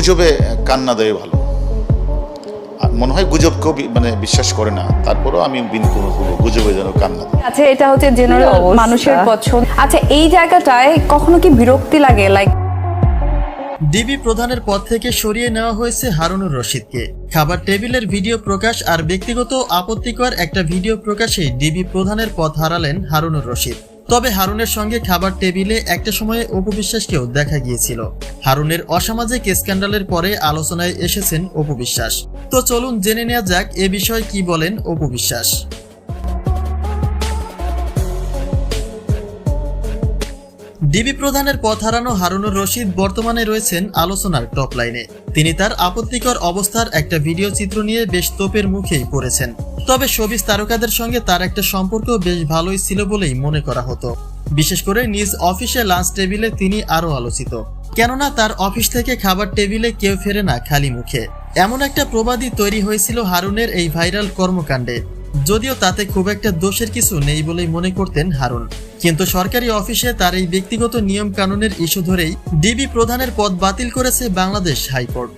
গুজবে কান্না দেয় ভালো। মনে হয় গুজবকেও মানে বিশ্বাস করে না। তারপরেও আমি বিন কোনো গুজবে যেন কান্না দেয়। আচ্ছা এটা হচ্ছে জেনারেল মানুষের পছন্দ। আচ্ছা এই জায়গাটায় কখনো কি বিরক্তি লাগে? লাইক ডিবি প্রধানের পদ থেকে সরিয়ে নেওয়া হয়েছে হারুনুর রশিদকে। খাবার টেবিলের ভিডিও প্রকাশ আর ব্যক্তিগত আপত্তিকর একটা ভিডিও প্রকাশে ডিবি প্রধানের পদ হারালেন হারুনুর রশিদ। তবে হারুনের সঙ্গে খাবার টেবিলে একটা সময়ে অপু বিশ্বাসকেও দেখা গিয়েছিল। হারুনের অসামাজিক স্ক্যান্ডালের পরে আলোচনায় এসেছেন অপু বিশ্বাস। তো চলুন জেনে নেওয়া যাক এ বিষয়ে কি বলেন অপু বিশ্বাস। ডিবি প্রধানের পথ হারানো হারুনুর রশিদ বর্তমানে রয়েছেন আলোচনার টপ লাইনে। তিনি তার আপত্তিকর অবস্থার একটা ভিডিও চিত্র নিয়ে বেশ তোপের মুখেই পড়েছেন। তবে শোবিজ তারকাদের সঙ্গে তার একটা সম্পর্ক বেশ ভালোই ছিল বলেই মনে করা হতো। বিশেষ করে নিজ অফিসে লাঞ্চ টেবিলে তিনি আরও আলোচিত। কেননা তার অফিস থেকে খাবার টেবিলে কেউ ফেরে না খালি মুখে। এমন একটা প্রবাদই তৈরি হয়েছিল হারুনের এই ভাইরাল কর্মকাণ্ডে। যদিও তাতে খুব একটা দোষের কিছু নেই বলেই মনে করতেন হারুন। কিন্তু সরকারি অফিসে তার এই ব্যক্তিগত নিয়ম কানুনের ইস্যু ধরেই ডিবি প্রধানের পদ বাতিল করেছে বাংলাদেশ হাইকোর্ট।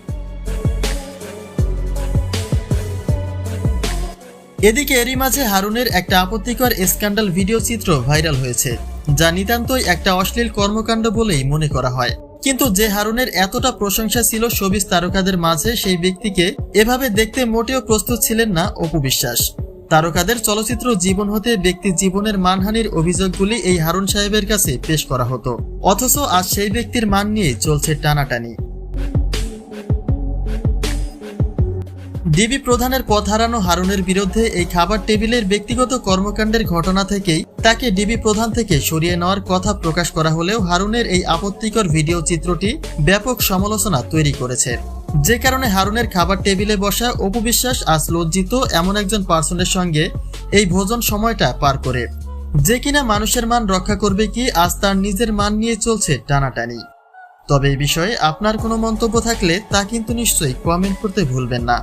এদিকে এরই মাঝে হারুনের একটা আপত্তিকর স্ক্যান্ডাল ভিডিও চিত্র ভাইরাল হয়েছে, যা নিতান্তই একটা অশ্লীল কর্মকাণ্ড বলেই মনে করা হয়। কিন্তু যে হারুনের এতটা প্রশংসা ছিল শোবিজ তারকাদের মাঝে, সেই ব্যক্তিকে এভাবে দেখতে মোটেও প্রস্তুত ছিলেন না অপু বিশ্বাস। তারকাদের চলচ্চিত্র জীবন হতে ব্যক্তি জীবনের মানহানির অভিযোগগুলি এই হারুন সাহেবের কাছে পেশ করা হতো। অথচ আজ সেই ব্যক্তির মান নিয়ে চলছে টানাটানি। ডিবি প্রধানের পথ হারানো হারুনের বিরুদ্ধে এই খাবার টেবিলের ব্যক্তিগত কর্মকাণ্ডের ঘটনা থেকেই তাকে ডিবি প্রধান থেকে সরিয়ে নেওয়ার কথা প্রকাশ করা হলেও হারুনের এই আপত্তিকর ভিডিও চিত্রটি ব্যাপক সমালোচনা তৈরি করেছে। যে কারণে হারুনের খাবার টেবিলে বসা অপবিশ্বাস আজ লজ্জিত এমন একজন পার্সনের সঙ্গে এই ভোজন সময়টা পার করে। যে কিনা মানুষের মান রক্ষা করবে কি আজ তার নিজের মান নিয়ে চলছে টানাটানি। তবে এই বিষয়ে আপনার কোনো মন্তব্য থাকলে তা কিন্তু নিশ্চয়ই কমেন্ট করতে ভুলবেন না।